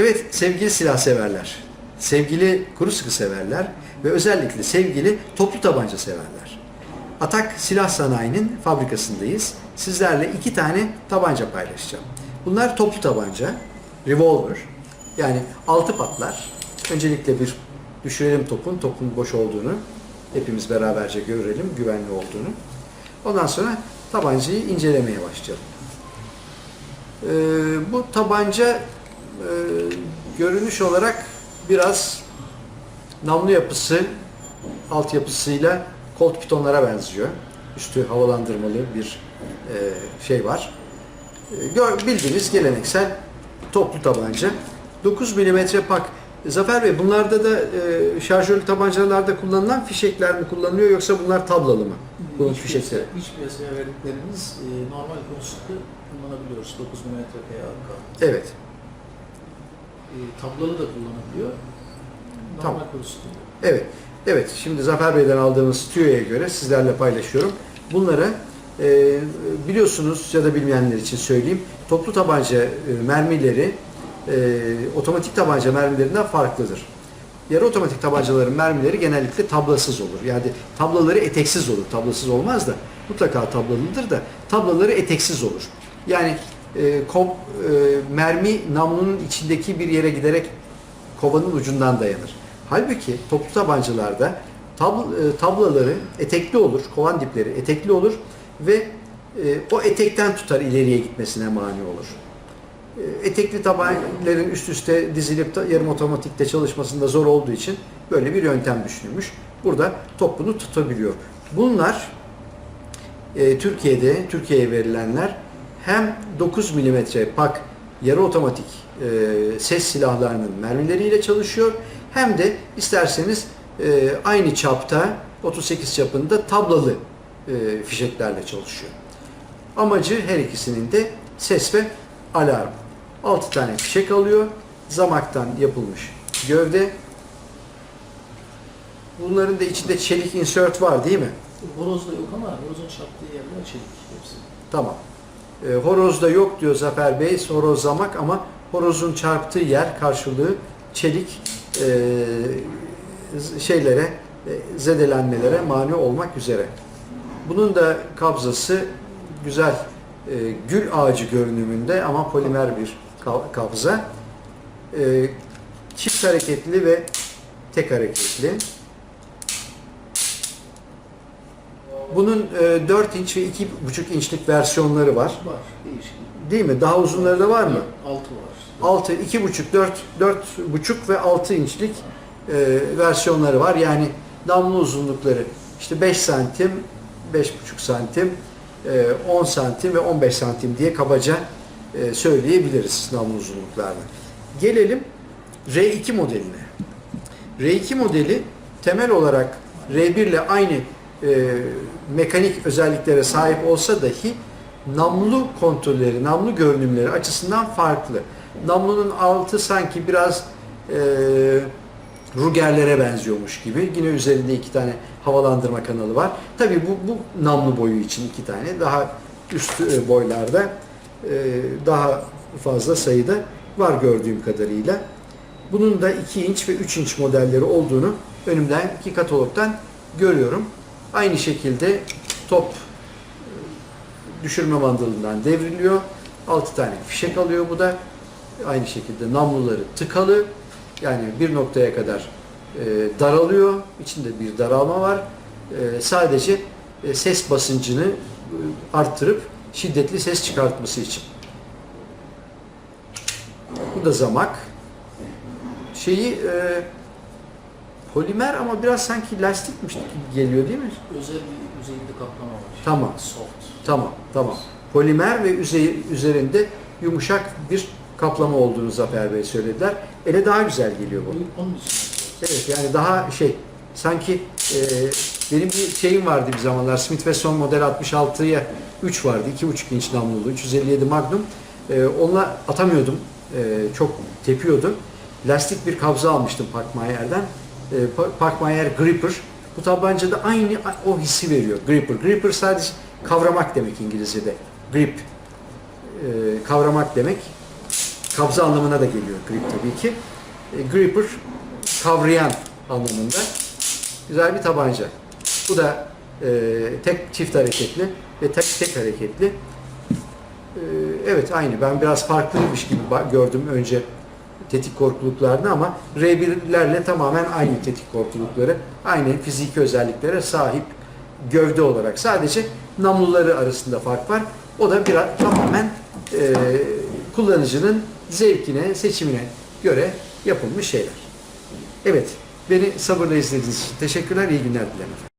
Evet sevgili silah severler, sevgili kuru sıkı severler ve özellikle sevgili toplu tabanca severler. Atak Silah Sanayi'nin fabrikasındayız. Sizlerle iki tane tabanca paylaşacağım. Bunlar toplu tabanca, revolver. Yani altı patlar. Öncelikle bir düşürelim topun, topun boş olduğunu. Hepimiz beraberce görelim, güvenli olduğunu. Ondan sonra tabancayı incelemeye başlayalım. Ee, bu tabanca e, görünüş olarak biraz namlu yapısı altyapısıyla Colt pitonlara benziyor. Üstü havalandırmalı bir e, şey var. E, bildiğiniz geleneksel toplu tabanca. 9 mm pak. Zafer Bey bunlarda da e, şarjörlü tabancalarda kullanılan fişekler mi kullanılıyor yoksa bunlar tablalı mı? Bunun İç fişekleri. piyasaya, iç piyasaya verdiklerimiz e, normal konusunda kullanabiliyoruz. 9 mm PAK. Evet. E, tablalı da kullanabiliyor. Normal Tamam. Evet. Evet. Şimdi Zafer Bey'den aldığımız tüyoya göre sizlerle paylaşıyorum. Bunları e, biliyorsunuz ya da bilmeyenler için söyleyeyim. Toplu tabanca e, mermileri e, otomatik tabanca mermilerinden farklıdır. Yarı otomatik tabancaların mermileri genellikle tablasız olur. Yani tablaları eteksiz olur. Tablasız olmaz da mutlaka tablalıdır da tablaları eteksiz olur. Yani e, kov, e, mermi namlunun içindeki bir yere giderek kovanın ucundan dayanır. Halbuki toplu tabancalarda tab, e, tablaları etekli olur, kovan dipleri etekli olur ve e, o etekten tutar ileriye gitmesine mani olur. E, Etekli tabancaların üst üste dizilip yarım otomatikte çalışmasında zor olduğu için böyle bir yöntem düşünülmüş. Burada topunu tutabiliyor. Bunlar e, Türkiye'de, Türkiye'ye verilenler hem 9 mm pak yarı otomatik e, ses silahlarının mermileriyle çalışıyor hem de isterseniz e, aynı çapta 38 çapında tablalı e, fişeklerle çalışıyor. Amacı her ikisinin de ses ve alarm. 6 tane fişek alıyor. Zamaktan yapılmış gövde. Bunların da içinde çelik insert var değil mi? Horozda yok ama horozun çarptığı yerler çelik hepsi. Tamam. E, horozda yok diyor Zafer Bey. Horozlamak ama horozun çarptığı yer karşılığı çelik e, şeylere e, zedelenmelere mani olmak üzere. Bunun da kabzası güzel e, gül ağacı görünümünde ama polimer bir ka- kabza. E, çift hareketli ve tek hareketli. Bunun e, 4 inç ve 2,5 inçlik versiyonları var. Var. Değişik. Değil mi? Daha uzunları da var mı? Altı var. 6, 2,5, 4, 4,5 ve 6 inçlik e, versiyonları var. Yani damla uzunlukları işte 5 santim, 5,5 santim, e, 10 santim ve 15 santim diye kabaca e, söyleyebiliriz damla uzunluklarını. Gelelim R2 modeline. R2 modeli temel olarak R1 ile aynı e, mekanik özelliklere sahip olsa dahi namlu kontrolleri, namlu görünümleri açısından farklı. Namlunun altı sanki biraz e, rugerlere benziyormuş gibi. Yine üzerinde iki tane havalandırma kanalı var. Tabii bu, bu namlu boyu için iki tane. Daha üst e, boylarda e, daha fazla sayıda var gördüğüm kadarıyla. Bunun da 2 inç ve 3 inç modelleri olduğunu önümden iki katalogdan görüyorum. Aynı şekilde top e, düşürme mandalından devriliyor. 6 tane fişek alıyor bu da. Aynı şekilde namluları tıkalı. Yani bir noktaya kadar e, daralıyor. İçinde bir daralma var. E, sadece e, ses basıncını e, arttırıp şiddetli ses çıkartması için. Bu da zamak. Şeyi e, polimer ama biraz sanki lastikmiş gibi geliyor değil mi? Özel bir yüzeyinde kaplama var. Tamam. Soft. Tamam, tamam. Polimer ve üze- üzerinde yumuşak bir kaplama olduğunu Zafer Bey söylediler. Ele daha güzel geliyor bu. Onun için. Evet yani daha şey sanki e, benim bir şeyim vardı bir zamanlar Smith Wesson model 66'ya 3 vardı 2.5 inç namlulu 357 Magnum e, onunla atamıyordum E, çok tepiyordum lastik bir kabza almıştım Parkmayer'den e, Pa- Parkmayer Gripper bu tabancada aynı o hissi veriyor Gripper Gripper sadece kavramak demek İngilizce'de grip e, kavramak demek kabza anlamına da geliyor grip tabii ki. E, gripper kavrayan anlamında güzel bir tabanca. Bu da e, tek çift hareketli ve tek tek hareketli. E, evet aynı. Ben biraz farklıymış gibi gördüm önce tetik korkuluklarını ama R1'lerle tamamen aynı tetik korkulukları, aynı fiziki özelliklere sahip gövde olarak. Sadece namluları arasında fark var. O da biraz tamamen e, kullanıcının zevkine, seçimine göre yapılmış şeyler. Evet, beni sabırla izlediğiniz için teşekkürler, iyi günler dilerim.